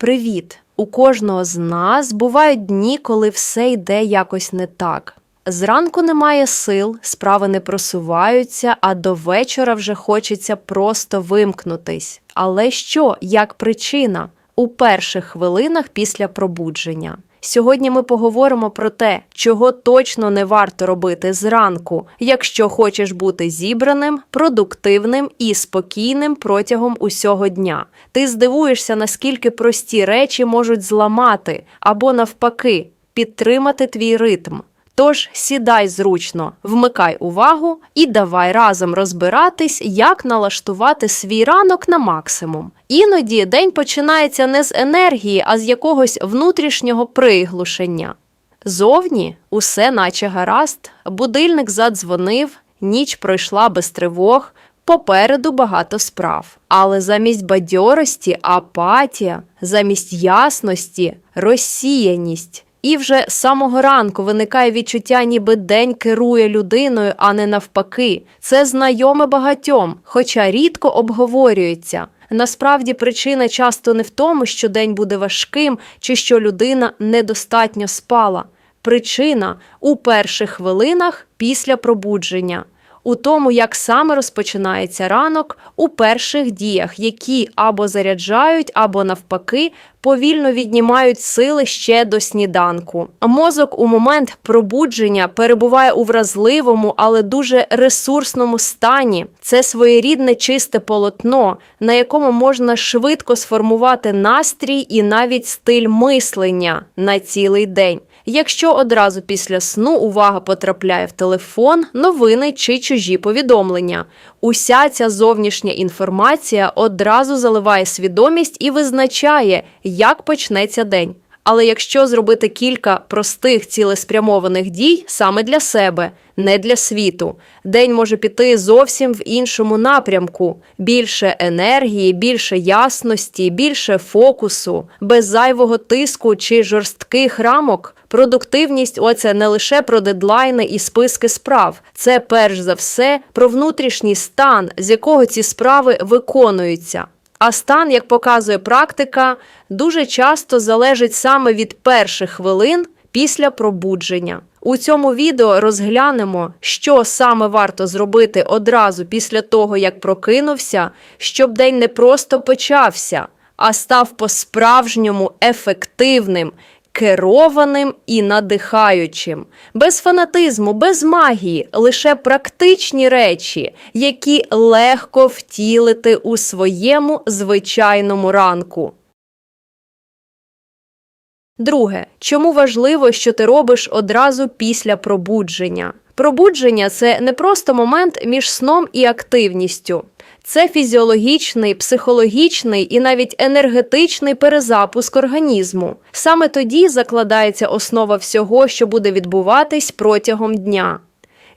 Привіт! У кожного з нас бувають дні, коли все йде якось не так. Зранку немає сил, справи не просуваються, а до вечора вже хочеться просто вимкнутись. Але що, як причина? У перших хвилинах після пробудження. Сьогодні ми поговоримо про те, чого точно не варто робити зранку, якщо хочеш бути зібраним, продуктивним і спокійним протягом усього дня. Ти здивуєшся, наскільки прості речі можуть зламати або навпаки підтримати твій ритм. Тож сідай зручно, вмикай увагу і давай разом розбиратись, як налаштувати свій ранок на максимум. Іноді день починається не з енергії, а з якогось внутрішнього приглушення. Зовні усе наче гаразд, будильник задзвонив, ніч пройшла без тривог, попереду багато справ. Але замість бадьорості апатія, замість ясності розсіяність. І вже з самого ранку виникає відчуття, ніби день керує людиною, а не навпаки. Це знайоме багатьом, хоча рідко обговорюється. Насправді причина часто не в тому, що день буде важким чи що людина недостатньо спала. Причина у перших хвилинах після пробудження. У тому, як саме розпочинається ранок, у перших діях, які або заряджають, або навпаки повільно віднімають сили ще до сніданку. Мозок у момент пробудження перебуває у вразливому, але дуже ресурсному стані. Це своєрідне чисте полотно, на якому можна швидко сформувати настрій і навіть стиль мислення на цілий день. Якщо одразу після сну увага потрапляє в телефон, новини чи чужі повідомлення, уся ця зовнішня інформація одразу заливає свідомість і визначає, як почнеться день. Але якщо зробити кілька простих цілеспрямованих дій саме для себе, не для світу, день може піти зовсім в іншому напрямку: більше енергії, більше ясності, більше фокусу, без зайвого тиску чи жорстких рамок. Продуктивність оце не лише про дедлайни і списки справ, це перш за все про внутрішній стан, з якого ці справи виконуються. А стан, як показує практика, дуже часто залежить саме від перших хвилин після пробудження. У цьому відео розглянемо, що саме варто зробити одразу після того, як прокинувся, щоб день не просто почався, а став по-справжньому ефективним, керованим і надихаючим, без фанатизму, без магії, лише практичні речі, які легко втілити у своєму звичайному ранку. Друге, чому важливо, що ти робиш одразу після пробудження? Пробудження це не просто момент між сном і активністю. Це фізіологічний, психологічний і навіть енергетичний перезапуск організму. Саме тоді закладається основа всього, що буде відбуватись протягом дня.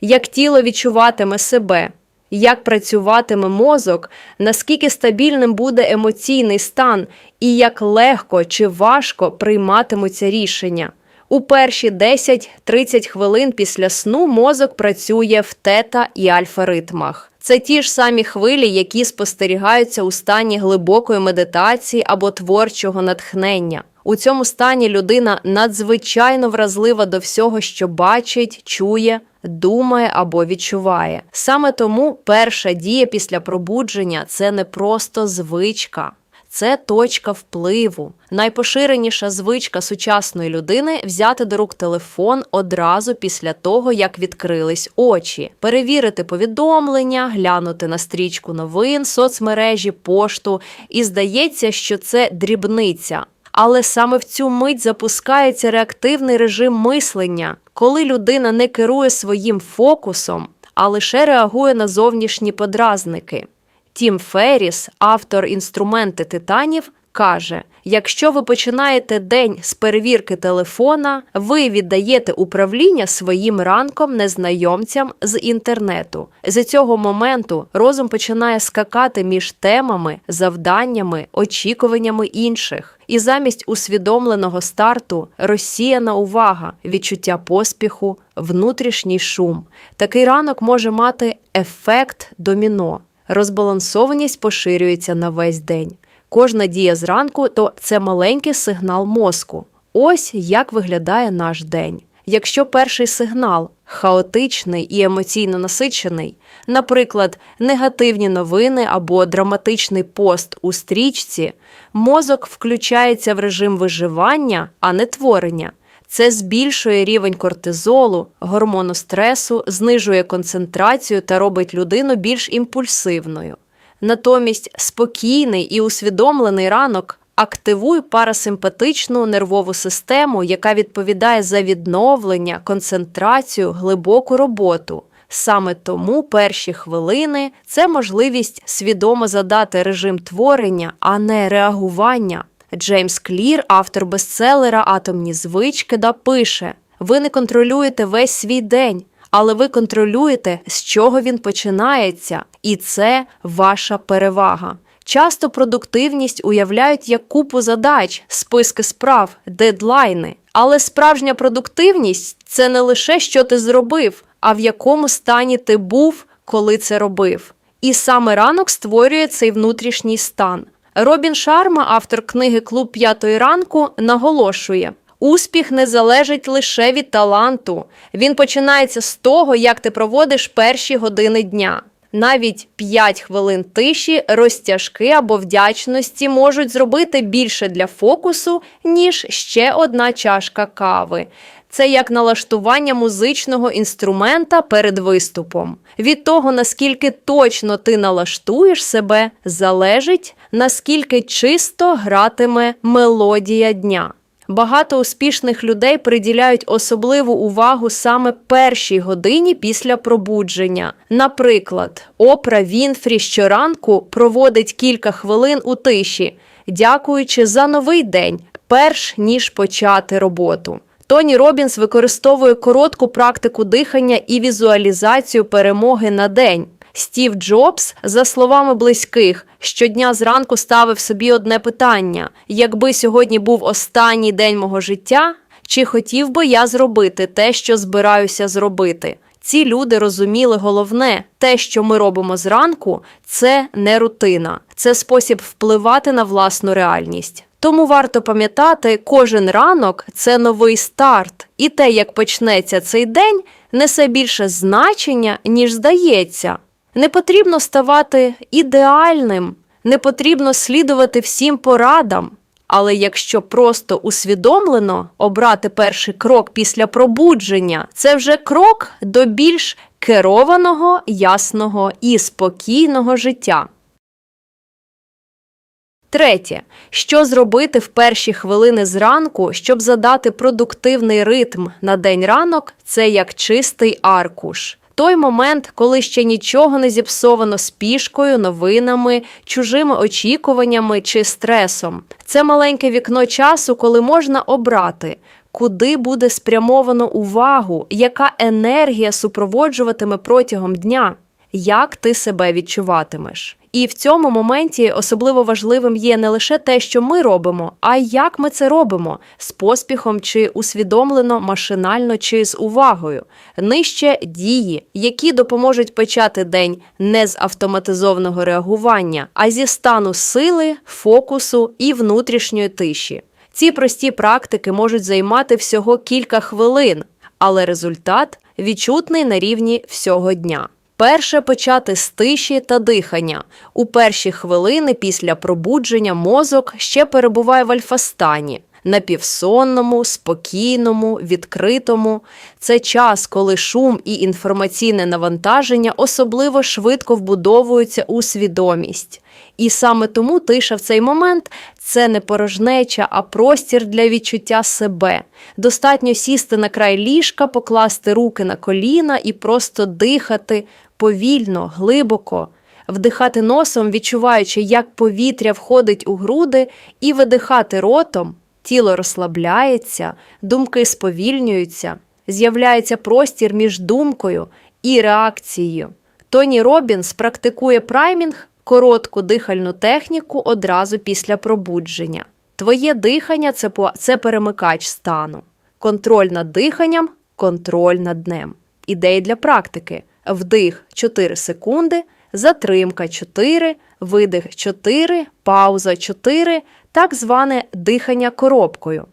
Як тіло відчуватиме себе, як працюватиме мозок, наскільки стабільним буде емоційний стан, і як легко чи важко прийматимуться рішення. У перші 10-30 хвилин після сну мозок працює в тета і альфа-ритмах. Це ті ж самі хвилі, які спостерігаються у стані глибокої медитації або творчого натхнення. У цьому стані людина надзвичайно вразлива до всього, що бачить, чує, думає або відчуває. Саме тому перша дія після пробудження це не просто звичка. Це точка впливу. Найпоширеніша звичка сучасної людини взяти до рук телефон одразу після того, як відкрились очі, перевірити повідомлення, глянути на стрічку новин, соцмережі, пошту. І здається, що це дрібниця. Але саме в цю мить запускається реактивний режим мислення, коли людина не керує своїм фокусом, а лише реагує на зовнішні подразники. Тім Ферріс, автор інструменти титанів, каже: якщо ви починаєте день з перевірки телефона, ви віддаєте управління своїм ранком незнайомцям з інтернету. З цього моменту розум починає скакати між темами, завданнями, очікуваннями інших. І замість усвідомленого старту розсіяна увага, відчуття поспіху, внутрішній шум. Такий ранок може мати ефект доміно. Розбалансованість поширюється на весь день. Кожна дія зранку то це маленький сигнал мозку. Ось як виглядає наш день. Якщо перший сигнал хаотичний і емоційно насичений, наприклад, негативні новини або драматичний пост у стрічці, мозок включається в режим виживання, а не творення. Це збільшує рівень кортизолу, гормону стресу, знижує концентрацію та робить людину більш імпульсивною. Натомість спокійний і усвідомлений ранок активує парасимпатичну нервову систему, яка відповідає за відновлення, концентрацію, глибоку роботу. Саме тому перші хвилини це можливість свідомо задати режим творення, а не реагування. Джеймс Клір, автор бестселера Атомні звички, да пише: ви не контролюєте весь свій день, але ви контролюєте, з чого він починається, і це ваша перевага. Часто продуктивність уявляють як купу задач, списки справ, дедлайни. Але справжня продуктивність це не лише що ти зробив, а в якому стані ти був, коли це робив. І саме ранок створює цей внутрішній стан. Робін Шарма, автор книги Клуб п'ятої ранку, наголошує: успіх не залежить лише від таланту. Він починається з того, як ти проводиш перші години дня. Навіть 5 хвилин тиші, розтяжки або вдячності можуть зробити більше для фокусу, ніж ще одна чашка кави. Це як налаштування музичного інструмента перед виступом. Від того, наскільки точно ти налаштуєш себе, залежить, наскільки чисто гратиме мелодія дня. Багато успішних людей приділяють особливу увагу саме першій годині після пробудження. Наприклад, Опра Вінфрі щоранку проводить кілька хвилин у тиші, дякуючи за новий день, перш ніж почати роботу. Тоні Робінс використовує коротку практику дихання і візуалізацію перемоги на день. Стів Джобс, за словами близьких, щодня зранку ставив собі одне питання: якби сьогодні був останній день мого життя, чи хотів би я зробити те, що збираюся зробити? Ці люди розуміли головне, те, що ми робимо зранку, це не рутина, це спосіб впливати на власну реальність. Тому варто пам'ятати, кожен ранок це новий старт, і те, як почнеться цей день, несе більше значення, ніж здається. Не потрібно ставати ідеальним, не потрібно слідувати всім порадам. Але якщо просто усвідомлено обрати перший крок після пробудження, це вже крок до більш керованого, ясного і спокійного життя. Третє, що зробити в перші хвилини зранку, щоб задати продуктивний ритм на день ранок, це як чистий аркуш. Той момент, коли ще нічого не зіпсовано спішкою, новинами, чужими очікуваннями чи стресом. Це маленьке вікно часу, коли можна обрати, куди буде спрямовано увагу, яка енергія супроводжуватиме протягом дня, як ти себе відчуватимеш. І в цьому моменті особливо важливим є не лише те, що ми робимо, а й як ми це робимо з поспіхом чи усвідомлено, машинально чи з увагою. Нижче дії, які допоможуть почати день не з автоматизованого реагування, а зі стану сили, фокусу і внутрішньої тиші. Ці прості практики можуть займати всього кілька хвилин, але результат відчутний на рівні всього дня. Перше почати з тиші та дихання. У перші хвилини після пробудження мозок ще перебуває в альфастані. Напівсонному, спокійному, відкритому це час, коли шум і інформаційне навантаження особливо швидко вбудовуються у свідомість. І саме тому тиша в цей момент це не порожнеча, а простір для відчуття себе. Достатньо сісти на край ліжка, покласти руки на коліна і просто дихати повільно, глибоко, вдихати носом, відчуваючи, як повітря входить у груди, і видихати ротом, тіло розслабляється, думки сповільнюються, з'являється простір між думкою і реакцією. Тоні Робінс практикує праймінг коротку дихальну техніку одразу після пробудження. Твоє дихання це, це перемикач стану. Контроль над диханням, контроль над днем. Ідеї для практики. Вдих 4 секунди, затримка 4, видих 4, пауза 4, так зване дихання коробкою.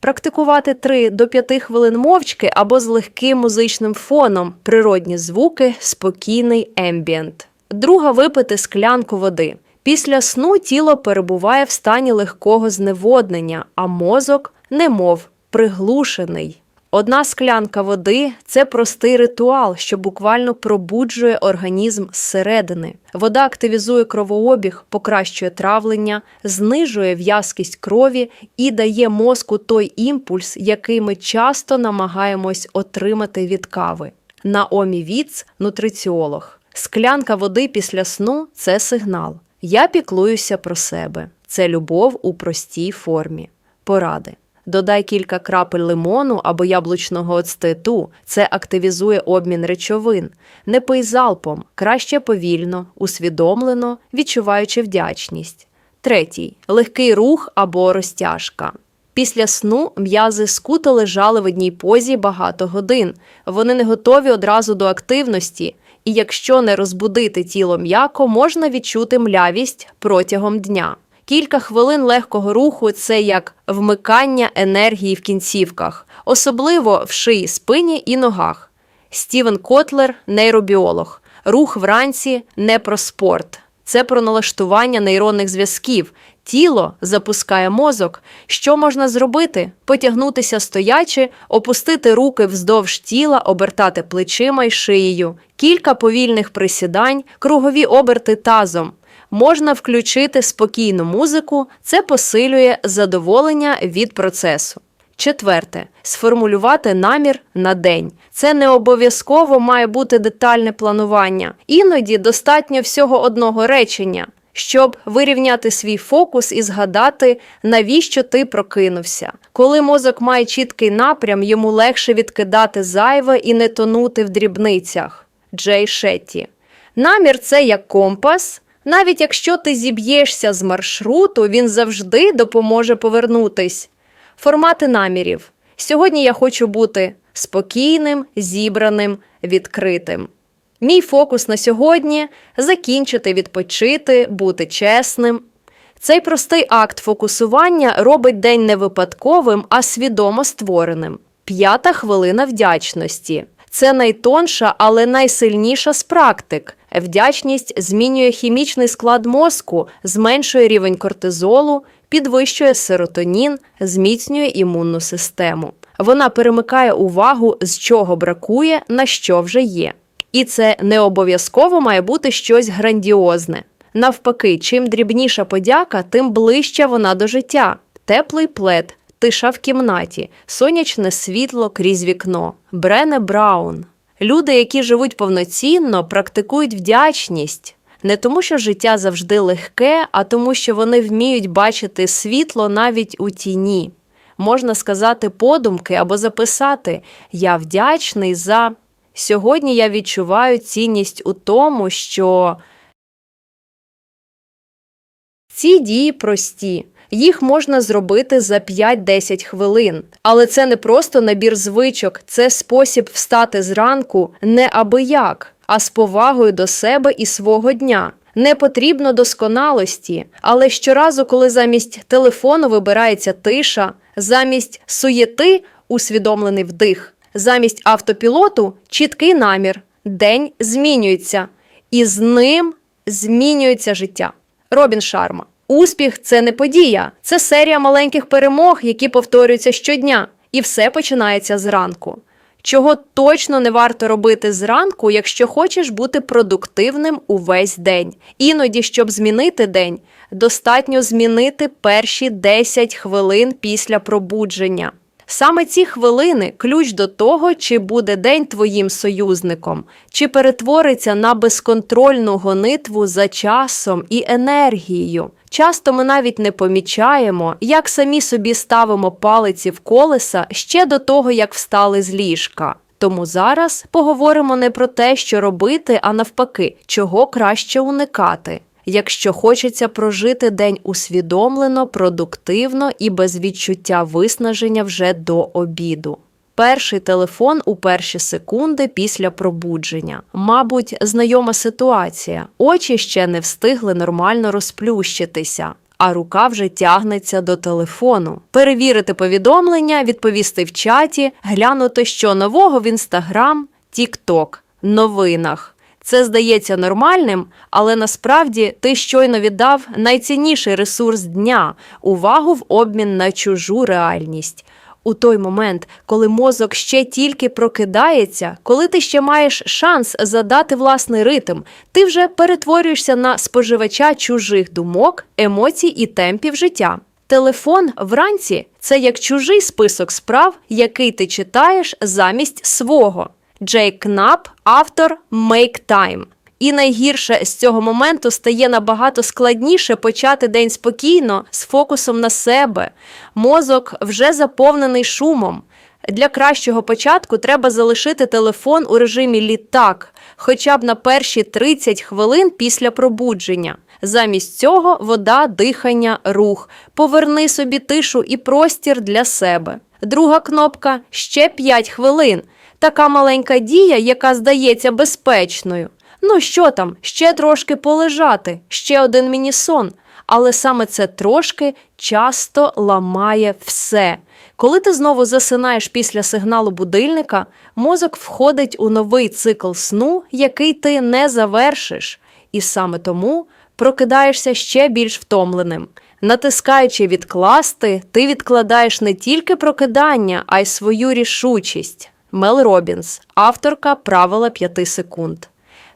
Практикувати 3 до 5 хвилин мовчки або з легким музичним фоном, природні звуки, спокійний ембієнт. Друга випити склянку води. Після сну тіло перебуває в стані легкого зневоднення, а мозок, немов приглушений. Одна склянка води це простий ритуал, що буквально пробуджує організм зсередини. Вода активізує кровообіг, покращує травлення, знижує в'язкість крові і дає мозку той імпульс, який ми часто намагаємось отримати від кави. Наомі Віц, нутриціолог. Склянка води після сну це сигнал. Я піклуюся про себе. Це любов у простій формі. Поради. Додай кілька крапель лимону або яблучного оцтету. Це активізує обмін речовин. Не пий залпом, краще повільно, усвідомлено, відчуваючи вдячність. Третій легкий рух або розтяжка. Після сну м'язи скуто лежали в одній позі багато годин. Вони не готові одразу до активності, і якщо не розбудити тіло м'яко, можна відчути млявість протягом дня. Кілька хвилин легкого руху це як вмикання енергії в кінцівках, особливо в шиї, спині і ногах. Стівен Котлер, нейробіолог. Рух вранці не про спорт, це про налаштування нейронних зв'язків. Тіло запускає мозок. Що можна зробити? Потягнутися стоячи, опустити руки вздовж тіла, обертати плечима й шиєю, кілька повільних присідань, кругові оберти тазом. Можна включити спокійну музику, це посилює задоволення від процесу. Четверте сформулювати намір на день. Це не обов'язково має бути детальне планування. Іноді достатньо всього одного речення, щоб вирівняти свій фокус і згадати, навіщо ти прокинувся. Коли мозок має чіткий напрям, йому легше відкидати зайве і не тонути в дрібницях. Джей Шетті. Намір це як компас. Навіть якщо ти зіб'єшся з маршруту, він завжди допоможе повернутись. Формати намірів. Сьогодні я хочу бути спокійним, зібраним, відкритим. Мій фокус на сьогодні закінчити, відпочити, бути чесним. Цей простий акт фокусування робить день не випадковим, а свідомо створеним. П'ята хвилина вдячності. Це найтонша, але найсильніша з практик. Вдячність змінює хімічний склад мозку, зменшує рівень кортизолу, підвищує серотонін, зміцнює імунну систему. Вона перемикає увагу, з чого бракує, на що вже є. І це не обов'язково має бути щось грандіозне. Навпаки, чим дрібніша подяка, тим ближча вона до життя. Теплий плед, тиша в кімнаті, сонячне світло крізь вікно. Брене Браун. Люди, які живуть повноцінно, практикують вдячність не тому, що життя завжди легке, а тому, що вони вміють бачити світло навіть у тіні. Можна сказати подумки або записати Я вдячний за. Сьогодні я відчуваю цінність у тому, що ці дії прості. Їх можна зробити за 5-10 хвилин. Але це не просто набір звичок, це спосіб встати зранку не аби як, а з повагою до себе і свого дня. Не потрібно досконалості, але щоразу, коли замість телефону вибирається тиша, замість суєти усвідомлений вдих, замість автопілоту чіткий намір. День змінюється, і з ним змінюється життя. Робін Шарма. Успіх це не подія, це серія маленьких перемог, які повторюються щодня, і все починається зранку. Чого точно не варто робити зранку, якщо хочеш бути продуктивним увесь день. Іноді, щоб змінити день, достатньо змінити перші 10 хвилин після пробудження. Саме ці хвилини ключ до того, чи буде день твоїм союзником, чи перетвориться на безконтрольну гонитву за часом і енергією. Часто ми навіть не помічаємо, як самі собі ставимо палиці в колеса ще до того, як встали з ліжка. Тому зараз поговоримо не про те, що робити, а навпаки, чого краще уникати. Якщо хочеться прожити день усвідомлено, продуктивно і без відчуття виснаження вже до обіду. Перший телефон у перші секунди після пробудження. Мабуть, знайома ситуація. Очі ще не встигли нормально розплющитися. А рука вже тягнеться до телефону. Перевірити повідомлення, відповісти в чаті, глянути, що нового в інстаграм, Тікток, новинах. Це здається нормальним, але насправді ти щойно віддав найцінніший ресурс дня увагу в обмін на чужу реальність. У той момент, коли мозок ще тільки прокидається, коли ти ще маєш шанс задати власний ритм, ти вже перетворюєшся на споживача чужих думок, емоцій і темпів життя. Телефон вранці це як чужий список справ, який ти читаєш замість свого. Джейк Кнап, автор Make Time. І найгірше з цього моменту стає набагато складніше почати день спокійно з фокусом на себе. Мозок вже заповнений шумом. Для кращого початку треба залишити телефон у режимі літак, хоча б на перші 30 хвилин після пробудження. Замість цього вода, дихання, рух. Поверни собі тишу і простір для себе. Друга кнопка ще 5 хвилин. Така маленька дія, яка здається безпечною. Ну що там, ще трошки полежати, ще один мінісон. Але саме це трошки часто ламає все. Коли ти знову засинаєш після сигналу будильника, мозок входить у новий цикл сну, який ти не завершиш. І саме тому прокидаєшся ще більш втомленим. Натискаючи відкласти, ти відкладаєш не тільки прокидання, а й свою рішучість. Мел Робінс, авторка правила 5 секунд.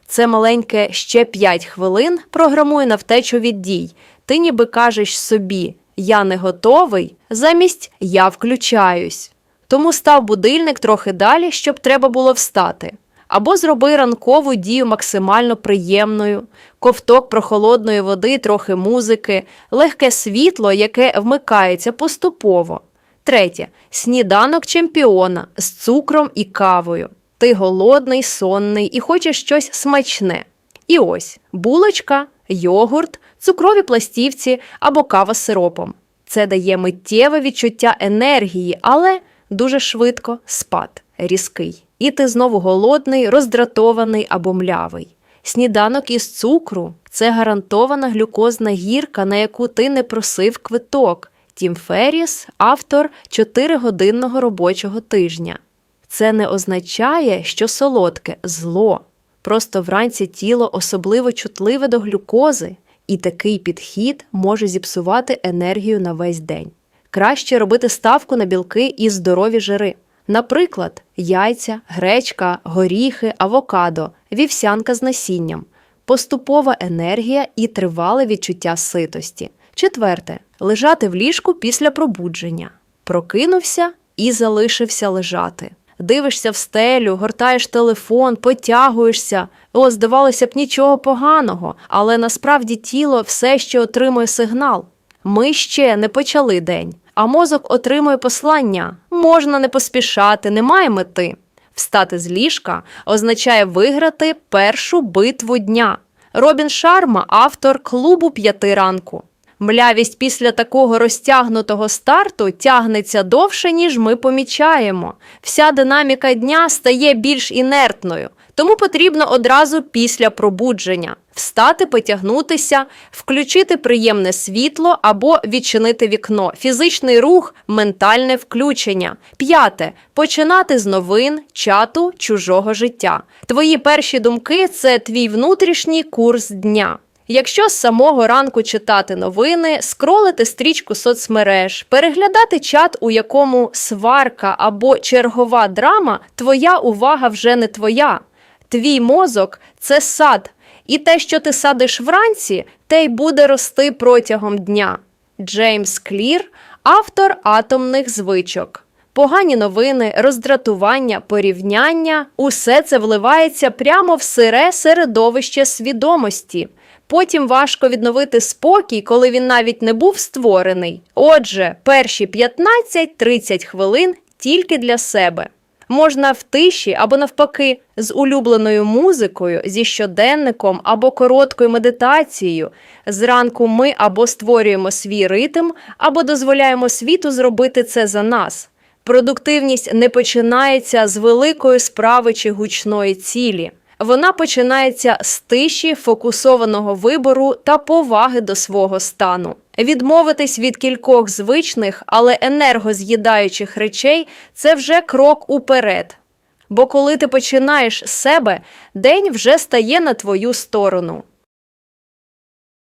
Це маленьке ще 5 хвилин програмує на втечу від дій. Ти ніби кажеш собі Я не готовий, замість я включаюсь. Тому став будильник трохи далі, щоб треба було встати. Або зроби ранкову дію максимально приємною, ковток прохолодної води, трохи музики, легке світло, яке вмикається поступово. Третє сніданок чемпіона з цукром і кавою. Ти голодний, сонний і хочеш щось смачне. І ось булочка, йогурт, цукрові пластівці або кава з сиропом. Це дає миттєве відчуття енергії, але дуже швидко спад, різкий. І ти знову голодний, роздратований або млявий. Сніданок із цукру це гарантована глюкозна гірка, на яку ти не просив квиток. Тім Ферріс – автор 4-годинного робочого тижня. Це не означає, що солодке зло. Просто вранці тіло особливо чутливе до глюкози, і такий підхід може зіпсувати енергію на весь день. Краще робити ставку на білки і здорові жири. Наприклад, яйця, гречка, горіхи, авокадо, вівсянка з насінням, поступова енергія і тривале відчуття ситості. Четверте лежати в ліжку після пробудження. Прокинувся і залишився лежати. Дивишся в стелю, гортаєш телефон, потягуєшся. О, здавалося б, нічого поганого, але насправді тіло все ще отримує сигнал. Ми ще не почали день, а мозок отримує послання. Можна не поспішати, немає мети. Встати з ліжка означає виграти першу битву дня. Робін Шарма, автор клубу п'яти ранку. Млявість після такого розтягнутого старту тягнеться довше, ніж ми помічаємо. Вся динаміка дня стає більш інертною, тому потрібно одразу після пробудження встати, потягнутися, включити приємне світло або відчинити вікно, фізичний рух, ментальне включення. П'яте починати з новин, чату, чужого життя. Твої перші думки це твій внутрішній курс дня. Якщо з самого ранку читати новини, скролити стрічку соцмереж, переглядати чат, у якому сварка або чергова драма, твоя увага вже не твоя. Твій мозок це сад, і те, що ти садиш вранці, те й буде рости протягом дня. Джеймс Клір, автор атомних звичок. Погані новини, роздратування, порівняння усе це вливається прямо в сире середовище свідомості. Потім важко відновити спокій, коли він навіть не був створений. Отже, перші 15-30 хвилин тільки для себе. Можна в тиші або навпаки з улюбленою музикою, зі щоденником або короткою медитацією. Зранку ми або створюємо свій ритм, або дозволяємо світу зробити це за нас. Продуктивність не починається з великої справи чи гучної цілі. Вона починається з тиші, фокусованого вибору та поваги до свого стану. Відмовитись від кількох звичних, але енергоз'їдаючих речей це вже крок уперед. Бо коли ти починаєш з себе, день вже стає на твою сторону.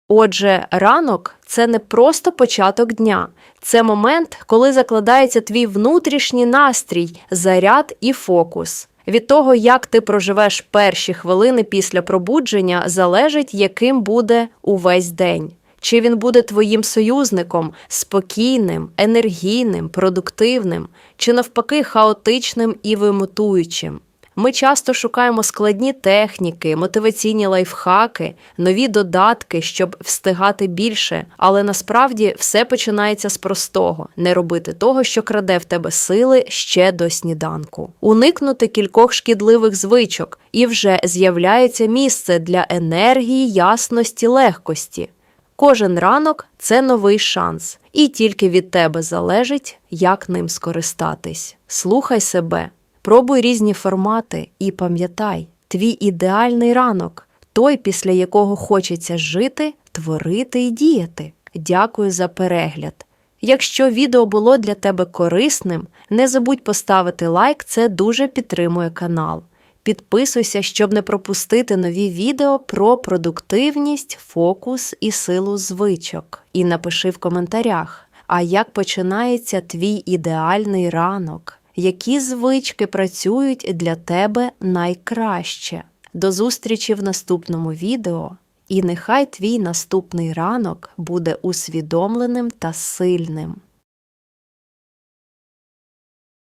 Отже, ранок це не просто початок дня, це момент, коли закладається твій внутрішній настрій, заряд і фокус. Від того, як ти проживеш перші хвилини після пробудження, залежить, яким буде увесь день. Чи він буде твоїм союзником, спокійним, енергійним, продуктивним, чи навпаки хаотичним і вимотуючим. Ми часто шукаємо складні техніки, мотиваційні лайфхаки, нові додатки, щоб встигати більше, але насправді все починається з простого не робити того, що краде в тебе сили ще до сніданку, уникнути кількох шкідливих звичок, і вже з'являється місце для енергії, ясності, легкості. Кожен ранок це новий шанс, і тільки від тебе залежить, як ним скористатись. Слухай себе, пробуй різні формати і пам'ятай, твій ідеальний ранок, той, після якого хочеться жити, творити і діяти. Дякую за перегляд. Якщо відео було для тебе корисним, не забудь поставити лайк, це дуже підтримує канал. Підписуйся, щоб не пропустити нові відео про продуктивність, фокус і силу звичок. І напиши в коментарях, а як починається твій ідеальний ранок, які звички працюють для тебе найкраще. До зустрічі в наступному відео. І нехай твій наступний ранок буде усвідомленим та сильним.